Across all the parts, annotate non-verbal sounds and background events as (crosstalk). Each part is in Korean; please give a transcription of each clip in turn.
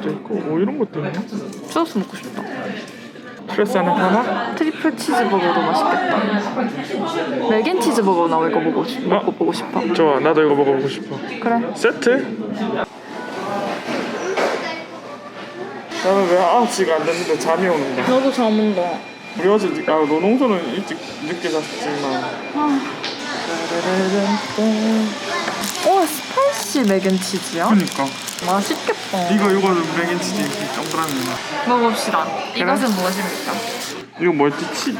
치즈도 있고 뭐 이런 것도 있네 추어스 먹고 싶다. 스트레스 하나 하나? 트리플 치즈버거도 맛있겠다. 맥앤치즈버거 나 이거 먹고, 싶, 먹고 보고 싶어. 좋아 나도 이거 먹어보고 싶어 그래. 세트? 나는 왜 아직 안 됐는데 잠이 오는다 나도 잠 온다. 우리 어제 아 노농소는 일찍 늦게 잤지만 오 스파이시 맥앤치즈야? 그니까 맛있겠다. 이거 이거 맥앤치즈 이렇게 동그라미 먹어봅시다. 이것은 무엇입니까? 이거 뭐였지? 치?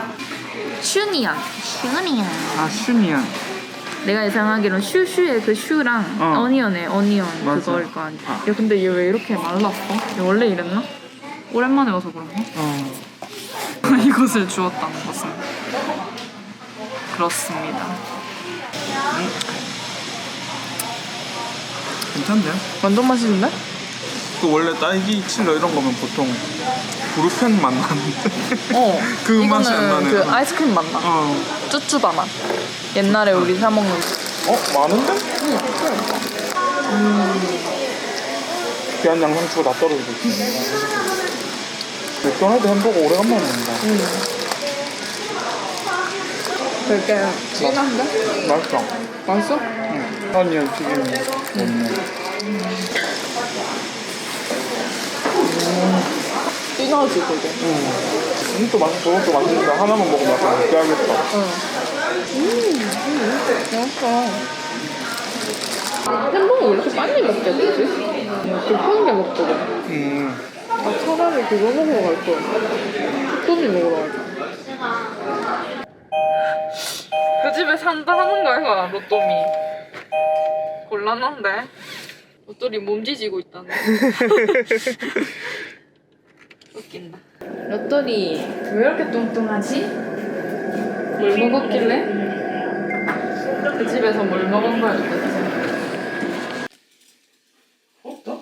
슈니안. 슈니안. 아 슈니야 내가 예상하기로는 슈슈의 그 슈랑 어. 어. 니언의 어니언 맞아. 그거일 거 아니야. 야 근데 얘 왜 이렇게 말랐어? 얘 원래 이랬나? 오랜만에 와서 그런가? 어 (laughs) 이것을 주었다는 것은 그렇습니다. 괜찮네요 완전 맛있는데? 그 원래 딸기 칠러 이런 거면 보통 브루펜 맛 나는데 어. (laughs) 그 맛이 안 이거는 나네. 그 아이스크림 맛 나. 어. 쭈쭈바 맛. 옛날에 우리 사 먹는. 어? 많은데? 음. 귀한 양상추가 다 떨어지고 있어 맥도날드 햄버거 오래간만에 먹는다 되게 진한데? 맛있어 맛있어? 응. 아니야 튀김 좋네 진하지 되게. 음, 또 맛있어 저것도 맛있는데 하나만 먹으면 약간 느끼하겠다 맛있어. 햄버거 왜 이렇게 빨리 먹게 되지? 급한 게 먹거든. 음. 아, 차라리 그거 먹으러 갈 걸. 쭈꾸미 먹으러 갈 걸. 그 집에 산다 하는 거야, 로또미. 곤란한데? 로또리 몸지지고 있다네. (laughs) 웃긴다. 로또리, 왜 이렇게 뚱뚱하지? 뭘 먹었길래? 그 집에서 뭘 먹은 거야, 도대체? 없다?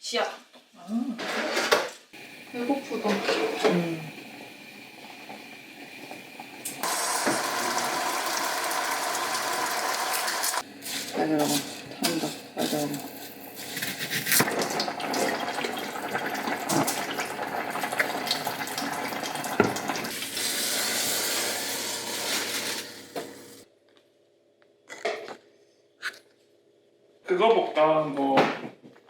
지야. 배고프다. 빨리라고 탄다 빨리라고 그거 볼까? 뭐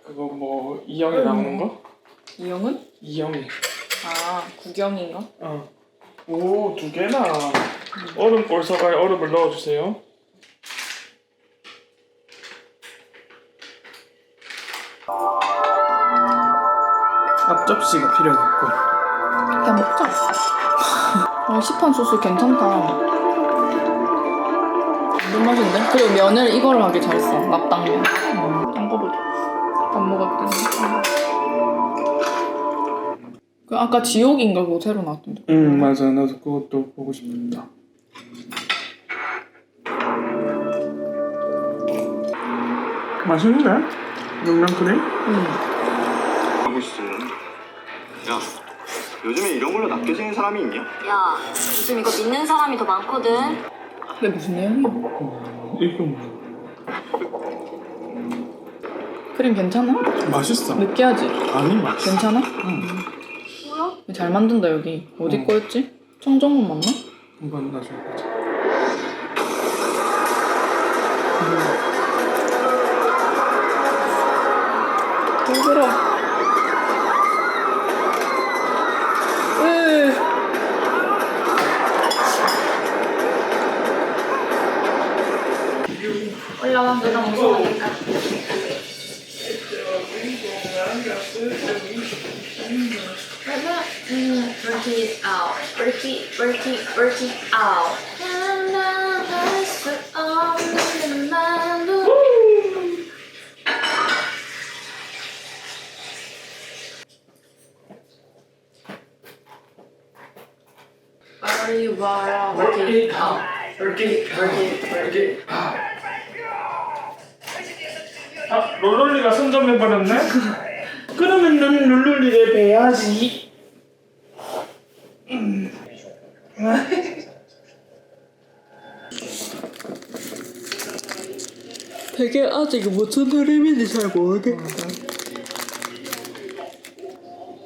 그거 뭐 이영이 나오는 거? 이영은? 이영이 아, 구경인가? 어. 오, 두 개나. 얼음 볼서가에 얼음을 넣어주세요. 앞접시가 필요했고. 그냥 먹자. (laughs) 아, 시판 소스 괜찮다. 너무 맛있는데? 그리고 면을 이거를 하기 잘했어. 납당면. 딴 거보다. 안 먹었더니. 그 아까 지옥인가 그거 새로 나왔던데. 응, 맞아. 나도 그것도 보고 싶다. 맛있는데? 영양크림? 하고 있어. 야, 요즘에 이런 걸로 낚여 지는 사람이 있냐? 야, 요즘 이거 믿는 사람이 더 많거든. 그게 무슨 내용이야? 이거 뭐. 크림 괜찮아? 맛있어. 느끼하지? 아니, 맛있어. 괜찮아? 응. 잘 만든다 여기. 어디 응. 거였지? 청정문 맞나? 한번 나중에 보자. 힘들어. 올라와 누나 무서우니까. 음, work it out, work it, work it, work it out. 하나할 수 없는 말로. Worry, worry, work it out. Work it, work it, work it. 아, 롤롤리가 선점해버렸네? 그러면 넌 롤롤리를 배야지. 음. 되게 아직 무슨 흐름인지 잘 모르겠다.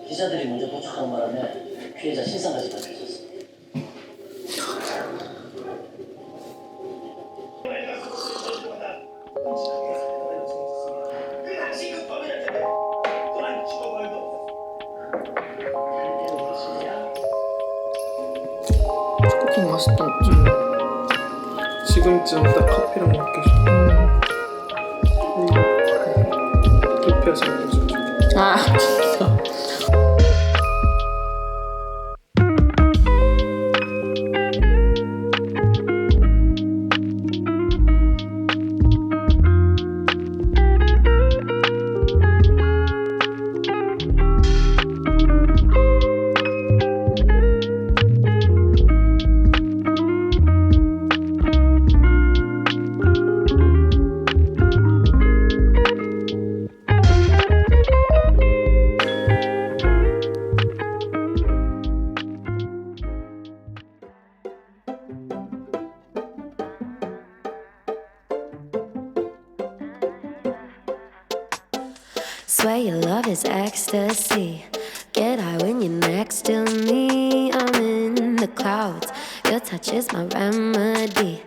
기자들이 먼저 도착하는 바람에 피해자 신상까지 봤어. 맛있다. 지금쯤 딱 커피랑 먹기 좋아. 급해서 먹어줘. 아 Swear your love is ecstasy. Get high when you're next to me. I'm in the clouds. Your touch is my remedy.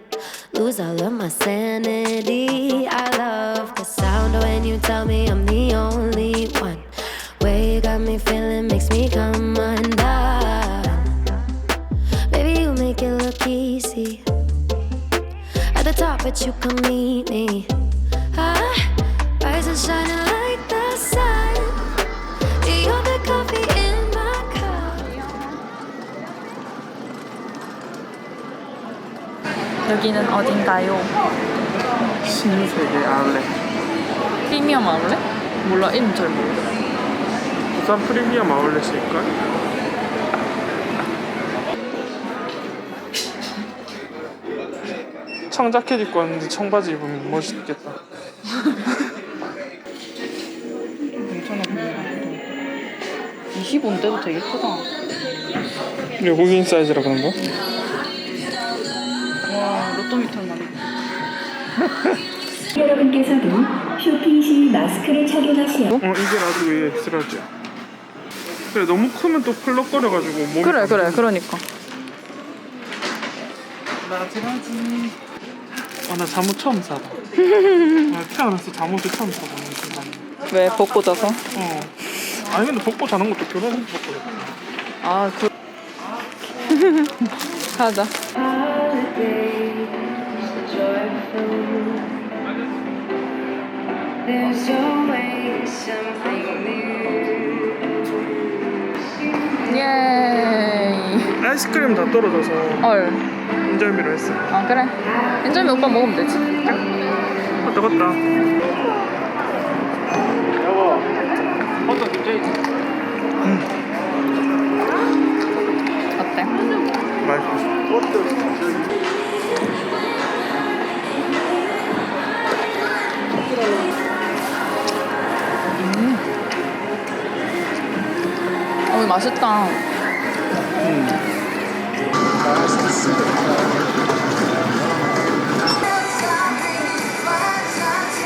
Lose all of my sanity. I love the sound when you tell me I'm the only one. Way you got me feeling makes me come undone. Baby, you make it look easy. At the top, but you come meet me. Ah, and shining 여기는 어딘가요? 신세계 아울렛. 프리미엄 아울렛? 몰라 이름 잘 모르겠어 부산 프리미엄 아울렛일걸? 청자켓 입고 왔는데 청바지 입으면 멋있겠다. (laughs) 25인데도 되게 크다 외국인 사이즈라 그런가? 와 로또 미터 나네 여러분께서도 쇼핑 시 마스크를 착용하시어 어 이게 나도 왜 엑스라지야. 그래 너무 크면 또 펄럭거려가지고 몸이 그래 안 그래. 그러니까 라지라지. 아 나 잠옷 처음 사봐. 나 (laughs) 태어나서 잠옷을 처음 순간. 왜 벗고 자서? 어. 아니 근데 벗고 자는 것도 결혼해서 벗고 자. 아 그... (laughs) 가자. 예이 아이스크림 다 떨어져서 헐. 인절미로 했어. 아 그래 인절미 오빠 먹으면 되지 아 뜨겁다. 어때? 맛있어. 어 맛있다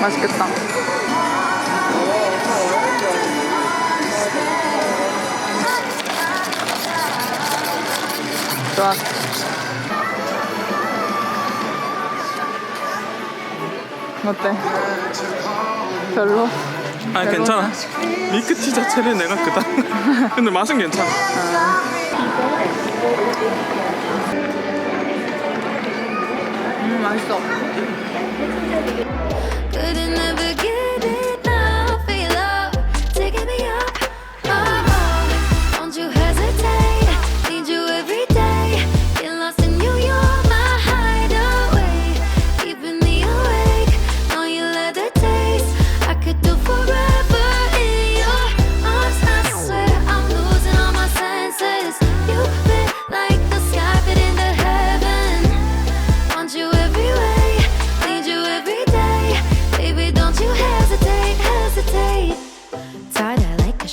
맛있겠다 좋아 어때? 별로? 아니 괜찮아. 밀크티 자체는 내가 그다. (laughs) 근데 맛은 괜찮아. 음 맛있어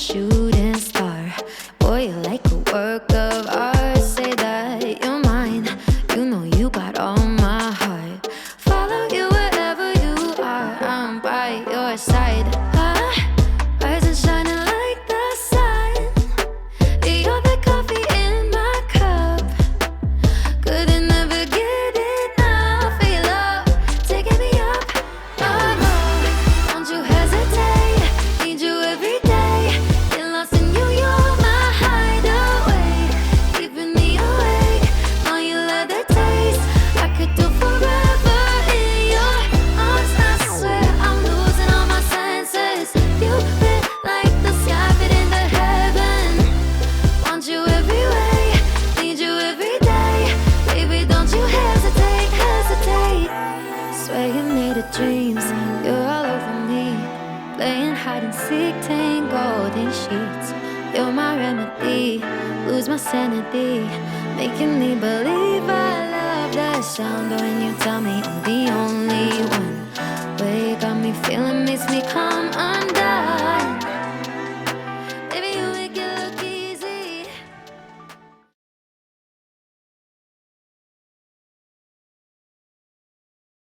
shoes. Making me believe I love the sound when you tell me I'm the only one. Way got me feeling makes me come